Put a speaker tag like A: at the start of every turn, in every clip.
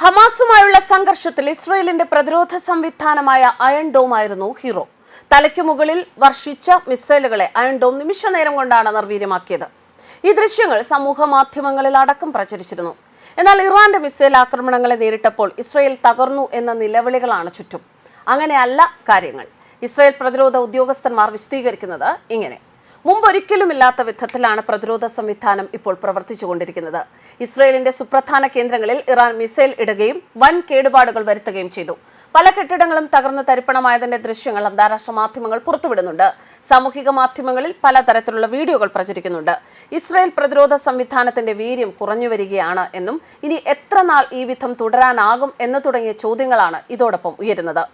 A: ഹമാസുമായുള്ള സംഘർഷത്തിൽ ഇസ്രയേലിന്റെ പ്രതിരോധ സംവിധാനമായ അയൺ ഡോം ആയിരുന്നു ഹീറോ. തലയ്ക്കു മുകളിൽ വർഷിച്ച മിസൈലുകളെ അയൺ ഡോം നിമിഷ നേരം കൊണ്ടാണ് നിർവീര്യമാക്കിയത്. ഈ ദൃശ്യങ്ങൾ സമൂഹ മാധ്യമങ്ങളിൽ അടക്കം പ്രചരിച്ചിരുന്നു. എന്നാൽ ഇറാന്റെ മിസൈൽ ആക്രമണങ്ങളെ നേരിട്ടപ്പോൾ ഇസ്രയേൽ തകർന്നു എന്ന നിലവിളികളാണ് ചുറ്റും. അങ്ങനെയല്ല കാര്യങ്ങൾ. ഇസ്രയേൽ പ്രതിരോധ ഉദ്യോഗസ്ഥന്മാർ വിശദീകരിക്കുന്നത് ഇങ്ങനെ. മുമ്പൊരിക്കലുമില്ലാത്ത വിധത്തിലാണ് പ്രതിരോധ സംവിധാനം ഇപ്പോൾ പ്രവർത്തിച്ചുകൊണ്ടിരിക്കുന്നത്. ഇസ്രയേലിന്റെ സുപ്രധാന കേന്ദ്രങ്ങളിൽ ഇറാൻ മിസൈൽ ഇടുകയും വൻ കേടുപാടുകൾ വരുത്തുകയും ചെയ്തു. പല കെട്ടിടങ്ങളും തകർന്ന് തരിപ്പണമായതിന്റെ ദൃശ്യങ്ങൾ അന്താരാഷ്ട്ര മാധ്യമങ്ങൾ പുറത്തുവിടുന്നുണ്ട്. സാമൂഹിക മാധ്യമങ്ങളിൽ പലതരത്തിലുള്ള വീഡിയോകൾ പ്രചരിക്കുന്നുണ്ട്. ഇസ്രയേൽ പ്രതിരോധ സംവിധാനത്തിന്റെ വീര്യം കുറഞ്ഞു വരികയാണ് എന്നും ഇനി എത്ര നാൾ ഈ വിധം തുടരാനാകും എന്ന് തുടങ്ങിയ ചോദ്യങ്ങളാണ് ഇതോടൊപ്പം ഉയരുന്നത്.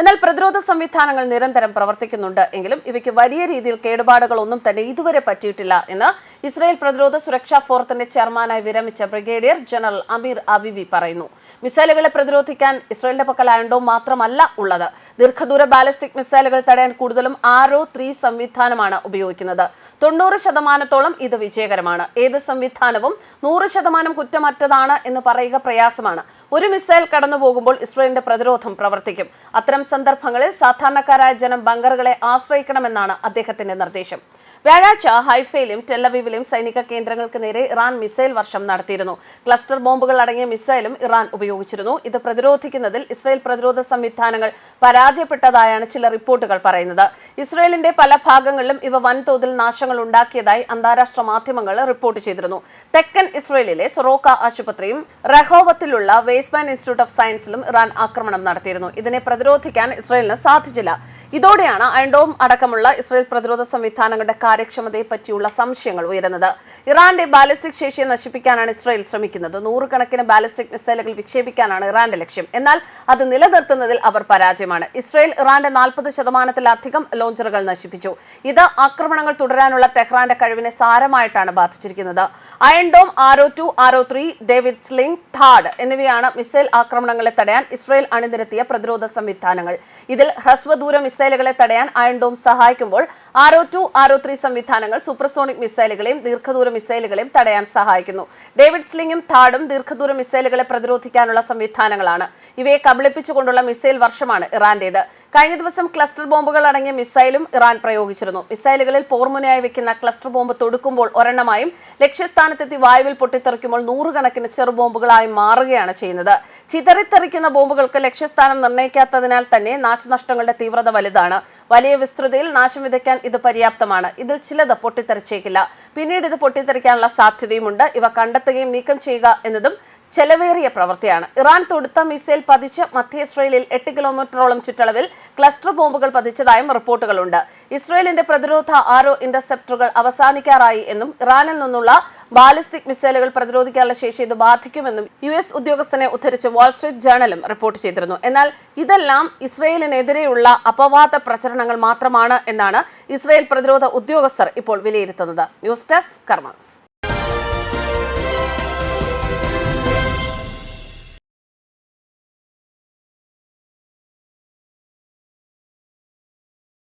A: എന്നാൽ പ്രതിരോധ സംവിധാനങ്ങൾ നിരന്തരം പ്രവർത്തിക്കുന്നുണ്ട്. എങ്കിലും ഇവയ്ക്ക് വലിയ രീതിയിൽ കേടുപാടുകളൊന്നും തന്നെ ഇതുവരെ പറ്റിയിട്ടില്ല എന്ന് ഇസ്രായേൽ പ്രതിരോധ സുരക്ഷാ ഫോറത്തിന്റെ ചെയർമാനായി വിരമിച്ച ബ്രിഗേഡിയർ ജനറൽ അമീർ അവിവി പറയുന്നു. മിസൈലുകളെ പ്രതിരോധിക്കാൻ ഇസ്രായേലിന്റെ പക്കൽ ആൻഡോ മാത്രമല്ല ഉള്ളത്. ദീർഘദൂര ബാലിസ്റ്റിക് മിസൈലുകൾ തടയാൻ കൂടുതലും ആരോ ത്രീ സംവിധാനമാണ് ഉപയോഗിക്കുന്നത്. തൊണ്ണൂറ് ശതമാനത്തോളം ഇത് വിജയകരമാണ്. ഏത് സംവിധാനവും നൂറ് ശതമാനം കുറ്റമറ്റതാണ് എന്ന് പറയുക പ്രയാസമാണ്. ഒരു മിസൈൽ കടന്നു പോകുമ്പോൾ ഇസ്രായേലിന്റെ പ്രതിരോധം പ്രവർത്തിക്കും. അത്തരം സന്ദർഭങ്ങളിൽ സാധാരണക്കാരായ ജനം ബങ്കറുകളെ ആശ്രയിക്കണമെന്നാണ് അദ്ദേഹത്തിന്റെ നിർദ്ദേശം. വ്യാഴാഴ്ച ഹൈഫയിലും ടെല്ലവീവിലും സൈനിക കേന്ദ്രങ്ങൾക്ക് നേരെ ഇറാൻ മിസൈൽ വർഷം നടത്തിയിരുന്നു. ക്ലസ്റ്റർ ബോംബുകൾ അടങ്ങിയ മിസൈലും ഇറാൻ ഉപയോഗിച്ചിരുന്നു. ഇത് പ്രതിരോധിക്കുന്നതിൽ ഇസ്രായേൽ പ്രതിരോധ സംവിധാനങ്ങൾ പരാജയപ്പെട്ടതായാണ് ചില റിപ്പോർട്ടുകൾ പറയുന്നത്. ഇസ്രായേലിന്റെ പല ഭാഗങ്ങളിലും ഇവ വൻതോതിൽ നാശങ്ങൾ ഉണ്ടാക്കിയതായി അന്താരാഷ്ട്ര മാധ്യമങ്ങൾ റിപ്പോർട്ട് ചെയ്തിരുന്നു. തെക്കൻ ഇസ്രയേലിലെ സൊറോക്ക ആശുപത്രിയും റഹോവത്തിലുള്ള വേസ്മാൻ ഇൻസ്റ്റിറ്റ്യൂട്ട് ഓഫ് സയൻസിലും ഇറാൻ ആക്രമണം നടത്തിയിരുന്നു. ഇതിനെ പ്രതിരോധിക്കാൻ ഇസ്രയേലിന് സാധിച്ചില്ല. ഇതോടെയാണ് അയൺഡോം അടക്കമുള്ള ഇസ്രയേൽ പ്രതിരോധ സംവിധാനങ്ങളുടെ കാര്യക്ഷമതയെ പറ്റിയുള്ള സംശയങ്ങൾ ഉയരുന്നത്. ഇറാന്റെ ബാലിസ്റ്റിക് ശേഷിയെ നശിപ്പിക്കാനാണ് ഇസ്രയേൽ ശ്രമിക്കുന്നത്. നൂറുകണക്കിന് ബാലിസ്റ്റിക് മിസൈലുകൾ വിക്ഷേപിക്കാനാണ് ഇറാന്റെ ലക്ഷ്യം. എന്നാൽ അത് നിലനിർത്തുന്നതിൽ അവർ പരാജയമാണ്. ഇസ്രയേൽ ഇറാന്റെ നാൽപ്പത് ശതമാനത്തിലധികം ലോഞ്ചറുകൾ നശിപ്പിച്ചു. ഇത് ആക്രമണങ്ങൾ തുടരാനുള്ള തെഹ്റാന്റെ കഴിവിനെ സാരമായിട്ടാണ് ബാധിച്ചിരിക്കുന്നത്. Iron dome arrow two arrow three David sling ഥാഡ് എന്നിവയാണ് മിസൈൽ ആക്രമണങ്ങളെ തടയാൻ ഇസ്രയേൽ അണിനിരത്തിയ പ്രതിരോധ സംവിധാനങ്ങൾ. ഇതിൽ ഹ്രസ്വദൂര മിസൈലുകളെ തടയാൻ അയൺഡോം സഹായിക്കുമ്പോൾ ആരോ ടു ആരോ ത്രീ സംവിധാനങ്ങൾ സൂപ്പർസോണിക് മിസൈലുകളെയും ദീർഘദൂര മിസൈലുകളെയും തടയാൻ സഹായിക്കുന്നു. ഡേവിഡ് സ്ലിംഗും താഡും ദീർഘദൂര മിസൈലുകളെ പ്രതിരോധിക്കാനുള്ള സംവിധാനങ്ങളാണ്. ഇവയെ കബളിപ്പിച്ചുകൊണ്ടുള്ള മിസൈൽ വർഷമാണ് ഇറാന്റേത്. കഴിഞ്ഞ ദിവസം ക്ലസ്റ്റർ ബോംബുകൾ അടങ്ങിയ മിസൈലും ഇറാൻ പ്രയോഗിച്ചിരുന്നു. മിസൈലുകളിൽ പോർമുനയായി വെക്കുന്ന ക്ലസ്റ്റർ ബോംബ് തൊടുക്കുമ്പോൾ ഒരെണ്ണമായും ലക്ഷ്യസ്ഥാനത്തെത്തി വായുവിൽ പൊട്ടിത്തെറിക്കുമ്പോൾ നൂറുകണക്കിന് ചെറുബോംബുകളായി മാറുകയാണ് ചെയ്യുന്നത്. ചിതറിത്തെറിക്കുന്ന ബോംബുകൾക്ക് ലക്ഷ്യസ്ഥാനം നിർണയിക്കാത്തതിനാൽ തന്നെ നാശനഷ്ടങ്ങളുടെ തീവ്രത വലുതാണ്. വലിയ വിസ്തൃതിയിൽ നാശം വിതയ്ക്കാൻ ഇത് പര്യാപ്തമാണ്. ഇതിൽ ചിലത് പൊട്ടിത്തെറിച്ചേക്കില്ല. പിന്നീട് ഇത് പൊട്ടിത്തെറിക്കാനുള്ള സാധ്യതയുമുണ്ട്. ഇവ കണ്ടെത്തുകയും നീക്കം ചെയ്യുക എന്നതും ചെലവേറിയ പ്രവൃത്തിയാണ്. ഇറാൻ തൊടുത്ത മിസൈൽ പതിച്ച് മധ്യ ഇസ്രയേലിൽ എട്ട് കിലോമീറ്ററോളം ചുറ്റളവിൽ ക്ലസ്റ്റർ ബോംബുകൾ പതിച്ചതായും റിപ്പോർട്ടുകളുണ്ട്. ഇസ്രയേലിന്റെ പ്രതിരോധ ആരോ ഇന്റർസെപ്റ്ററുകൾ അവസാനിക്കാറായി എന്നും ഇറാനിൽ നിന്നുള്ള ബാലിസ്റ്റിക് മിസൈലുകൾ പ്രതിരോധിക്കാനുള്ള ശേഷി ഇത് ബാധിക്കുമെന്നും യു എസ് ഉദ്യോഗസ്ഥനെ ഉദ്ധരിച്ച് വാൾസ്ട്രീറ്റ് ജേണലും റിപ്പോർട്ട് ചെയ്തിരുന്നു. എന്നാൽ ഇതെല്ലാം ഇസ്രയേലിനെതിരെയുള്ള അപവാദ പ്രചരണങ്ങൾ മാത്രമാണ് എന്നാണ് ഇസ്രയേൽ പ്രതിരോധ ഉദ്യോഗസ്ഥർ ഇപ്പോൾ വിലയിരുത്തുന്നത്. News desk കർമ്മസ്